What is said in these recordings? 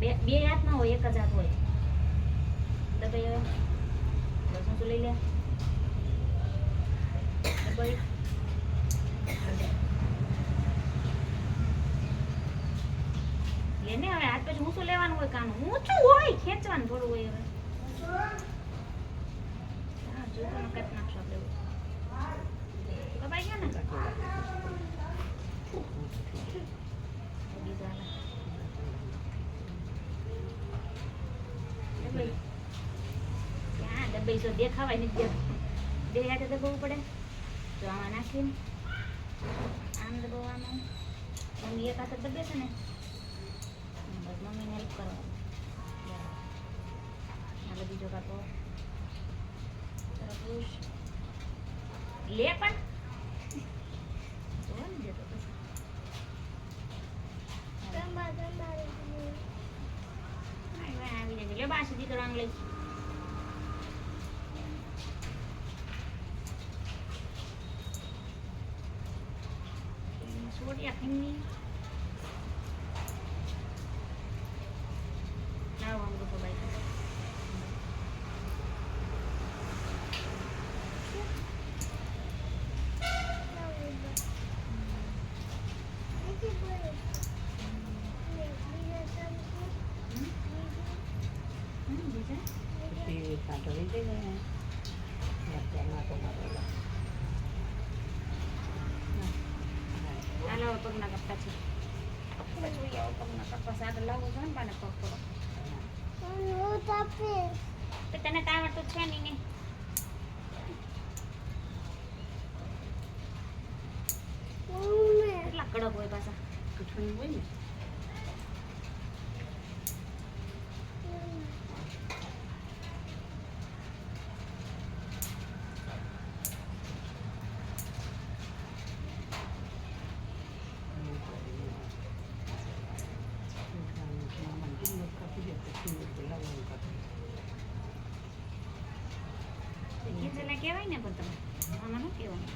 બે હાથમાં હોય, એક જ હાથ હોય. દબાઈ લસણ શું લઈ લે? દબાઈ હવે હાથ પછી ઊંચું લેવાનું હોય કામ ઊંચું હોય, ખેંચવાનું થોડું હોય હવે. કપાઈ ગયા ને બીજા હાલે. ડબ્બાઈ. તો દેખાવાય નથી. બે. હાથે દબાવવું પડે. તો આમાં નાખીને આમ દબાવવાનું. મમ્મી એક હાથે દબે છે ને બસ મમ્મીને હેલ્પ કરવાની. હાલો બીજો કાપો તરબૂચ લે પણ. જોવા નહીં દેતો પછી આય વાય આવી જજે લે બા સીધી કરવાનું લઈ સોડિયા ખીમની લાવો આમ રૂપો બાઈ હમ બીજા પછી કાંટો લઈ જઈ ને લચ્છા માટો માટો હાલો હવે પગના કપતા છે આપણે જોઈએ હવે પગના કપા આગળ લાવવો છે ને પાને પગ કરો તો તને તો આવડતું છે નહીં ને કેટલા કડક હોય પાછા કઠણ હોય ને ખીચેલા કહેવાય ને તમે. આમાં ન કહેવાય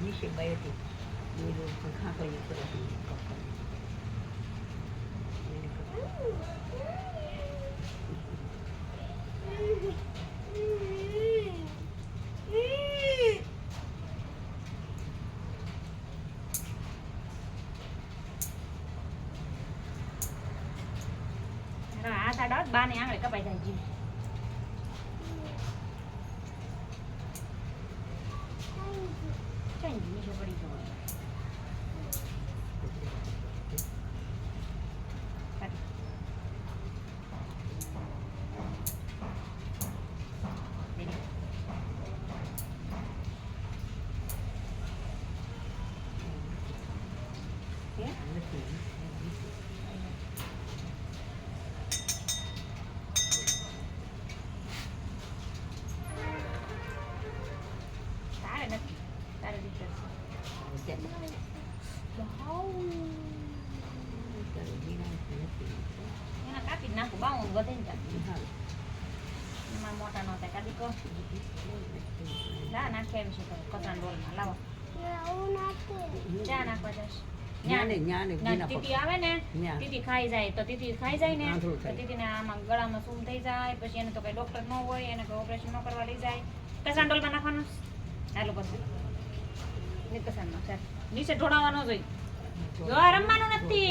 નીચે બાયોટિક બે રોજ ખાંકરી કરે હવે હાથ આડા હોત, બાને આંગળે કપાઈ જાય જીવ ચાઈ નીચે પડી ગયો કાઢી. દે નાખું બાવું વધે ને ત્યાં એમાં મોટા નહોતા કાઢી કહો લા નાખી આવી છે કચરા ડોલમાં લાવો ચા નાખવા જશ ના, ને ખાઈ જાય તો ખાઈ જાય ને તો આમાં ગળામાં સૂમ થઈ જાય પછી એને તો કઈ ડોક્ટર ન હોય એને કઈ ઓપરેશન ન કરવા લઈ જાય કચરા નાખવાનું ચાલો પછી. નીચે ઢોળાવવાનો જોઈ આ રમવાનું નથી